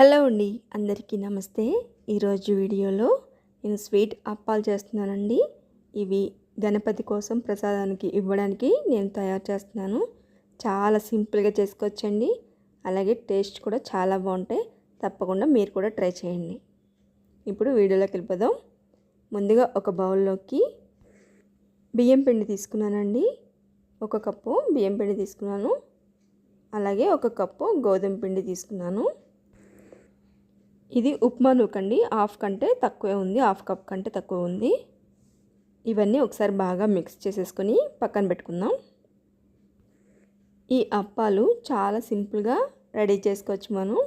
Hello అండి అందరికీ నమస్తే. ఈరోజు వీడియోలో నేను స్వీట్ అప్పాలు చేస్తున్నానండి. ఇవి గణపతి కోసం ప్రసాదానికి ఇవ్వడానికి నేను తయారు చేస్తున్నాను. చాలా సింపుల్గా చేసుకోవచ్చండి. అలాగే టేస్ట్ కూడా చాలా బాగుంటాయి. తప్పకుండా మీరు కూడా ట్రై చేయండి. ఇప్పుడు వీడియోలోకి వెళ్ళిపోదాం. ముందుగా ఒక బౌల్లోకి బియ్యం పిండి తీసుకున్నానండి. ఒక కప్పు బియ్యం పిండి తీసుకున్నాను. అలాగే ఒక కప్పు గోధుమ పిండి తీసుకున్నాను. ఇది ఉప్మా నూకండి హాఫ్ కంటే తక్కువే ఉంది. హాఫ్ కప్ కంటే తక్కువ ఉంది. ఇవన్నీ ఒకసారి బాగా మిక్స్ చేసేసుకొని పక్కన పెట్టుకుందాం. ఈ అప్పాలు చాలా సింపుల్గా రెడీ చేసుకోవచ్చు మనం.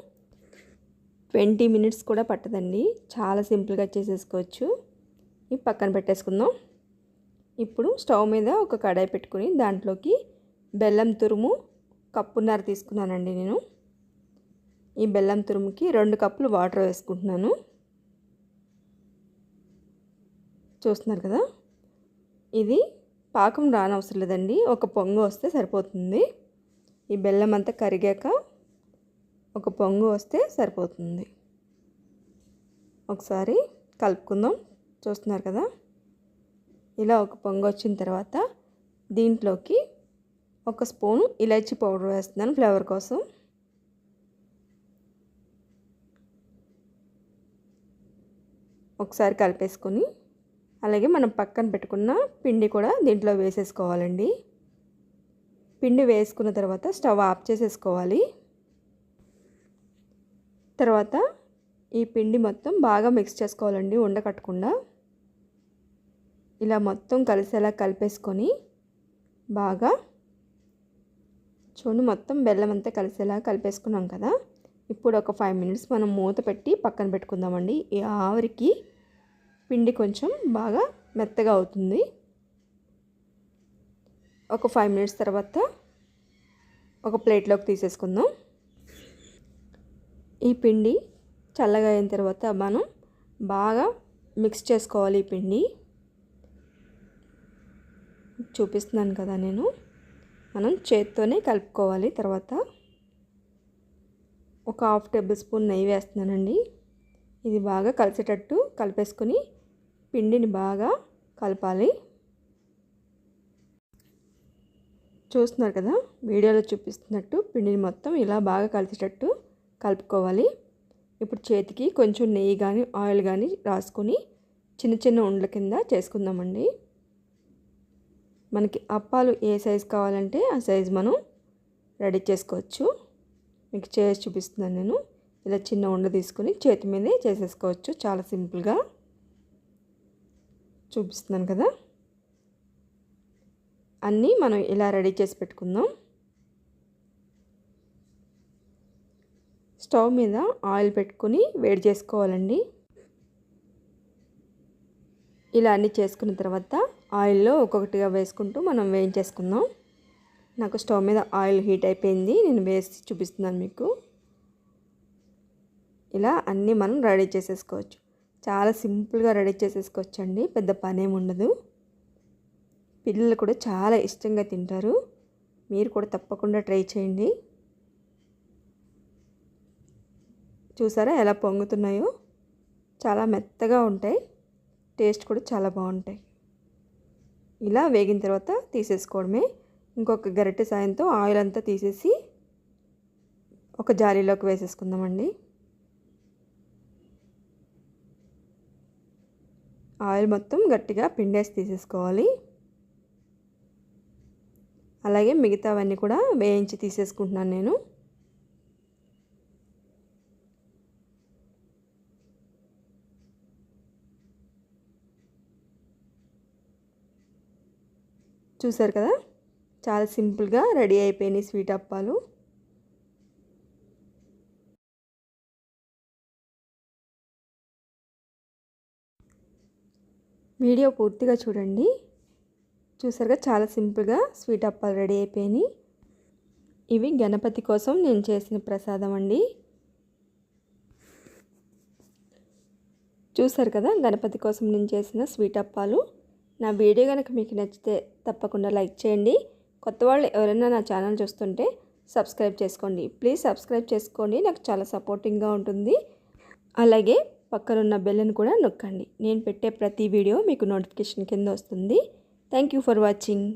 ట్వంటీ మినిట్స్ కూడా పట్టదండి. చాలా సింపుల్గా చేసేసుకోవచ్చు. ఇవి పక్కన పెట్టేసుకుందాం. ఇప్పుడు స్టవ్ మీద ఒక కడాయి పెట్టుకుని దాంట్లోకి బెల్లం తురుము కప్పున్నర తీసుకున్నానండి నేను. ఈ బెల్లం తురుముకి రెండు కప్పులు వాటర్ వేసుకుంటున్నాను. చూస్తున్నారు కదా? ఇది పాకం రానవసరం లేదండి. ఒక పొంగు వస్తే సరిపోతుంది. ఈ బెల్లం అంతా కరిగాక ఒక పొంగు వస్తే సరిపోతుంది. ఒకసారి కలుపుకుందాం. చూస్తున్నారు కదా? ఇలా ఒక పొంగు వచ్చిన తర్వాత దీంట్లోకి ఒక స్పూను ఇలాచీ పౌడర్ వేస్తున్నాను ఫ్లేవర్ కోసం. ఒకసారి కలిపేసుకొని అలాగే మనం పక్కన పెట్టుకున్న పిండి కూడా దీంట్లో వేసేసుకోవాలండి. పిండి వేసుకున్న తర్వాత స్టవ్ ఆఫ్ చేసేసుకోవాలి. తర్వాత ఈ పిండి మొత్తం బాగా మిక్స్ చేసుకోవాలండి ఉండకట్టకుండా ఇలా మొత్తం కలిసేలా కలిపేసుకొని బాగా చూడు మొత్తం బెల్లం అంతా కలిసేలా కలిపేసుకున్నాం కదా. ఇప్పుడు ఒక ఫైవ్ మినిట్స్ మనం మూత పెట్టి పక్కన పెట్టుకుందామండి. ఈ ఆవిరికి పిండి కొంచెం బాగా మెత్తగా అవుతుంది. ఒక ఫైవ్ మినిట్స్ తర్వాత ఒక ప్లేట్లోకి తీసేసుకుందాం. ఈ పిండి చల్లగా అయిన తర్వాత మనం బాగా మిక్స్ చేసుకోవాలి ఈ పిండి. చూపిస్తున్నాను కదా నేను. మనం చేత్తోనే కలుపుకోవాలి తర్వాత. ఒక హాఫ్ టేబుల్ స్పూన్ నెయ్యి వేస్తున్నానండి. ఇది బాగా కలిసేటట్టు కలిపేసుకొని పిండిని బాగా కలపాలి. చూస్తున్నారు కదా వీడియోలో చూపిస్తున్నట్టు పిండిని మొత్తం ఇలా బాగా కలిసేటట్టు కలుపుకోవాలి. ఇప్పుడు చేతికి కొంచెం నెయ్యి కానీ ఆయిల్ కానీ రాసుకొని చిన్న చిన్న ఉండల కింద చేసుకుందామండి. మనకి అప్పాలు ఏ సైజు కావాలంటే ఆ సైజు మనం రెడీ చేసుకోవచ్చు. మీకు చేసి చూపిస్తున్నాను నేను. ఇలా చిన్న ఉండ తీసుకొని చేతి మీదే చేసేసుకోవచ్చు. చాలా సింపుల్గా చూపిస్తున్నాను కదా. అన్నీ మనం ఇలా రెడీ చేసి పెట్టుకుందాం. స్టవ్ మీద ఆయిల్ పెట్టుకొని వేడి చేసుకోవాలండి. ఇలా అన్నీ చేసుకున్న తర్వాత ఆయిల్లో ఒక్కొక్కటిగా వేసుకుంటూ మనం వేయించేసుకుందాం. నాకు స్టవ్ మీద ఆయిల్ హీట్ అయిపోయింది. నేను వేసి చూపిస్తున్నాను మీకు. ఇలా అన్నీ మనం రెడీ చేసేసుకోవచ్చు. చాలా సింపుల్గా రెడీ చేసేసుకోవచ్చు అండి పెద్ద పని ఉండదు పిల్లలు కూడా చాలా ఇష్టంగా తింటారు. మీరు కూడా తప్పకుండా ట్రై చేయండి. చూసారా ఎలా పొంగుతున్నాయో? చాలా మెత్తగా ఉంటాయి. టేస్ట్ కూడా చాలా బాగుంటాయి. ఇలా వేగిన తర్వాత తీసేసుకోవడమే. ఇంకొక గరిటె సాయంతో ఆయిల్ అంతా తీసేసి ఒక జాలీలోకి వేసేసుకుందామండి. ఆయిల్ మొత్తం గట్టిగా పిండేసి తీసేసుకోవాలి. అలాగే మిగతావన్నీ కూడా వేయించి తీసేసుకుంటున్నాను నేను. చూసారు కదా? చాలా సింపుల్గా రెడీ అయిపోయినాయి స్వీట్ అప్పాలు. వీడియో పూర్తిగా చూడండి. చూసారుగా చాలా సింపుల్గా స్వీట్ అప్పాలు రెడీ అయిపోయినాయి. ఇవి గణపతి కోసం నేను చేసిన ప్రసాదం అండి. చూసారు కదా గణపతి కోసం నేను చేసిన స్వీట్ అప్పాలు. నా వీడియో కనుక మీకు నచ్చితే తప్పకుండా లైక్ చేయండి. కొత్త వాళ్ళు ఎవరైనా నా ఛానల్ చూస్తుంటే సబ్స్క్రైబ్ చేసుకోండి. ప్లీజ్ సబ్స్క్రైబ్ చేసుకోండి. నాకు చాలా సపోర్టింగ్గా ఉంటుంది. అలాగే పక్కనున్న బెల్లను కూడా నొక్కండి. నేను పెట్టే ప్రతి వీడియో మీకు నోటిఫికేషన్ కింద వస్తుంది. Thank you for watching.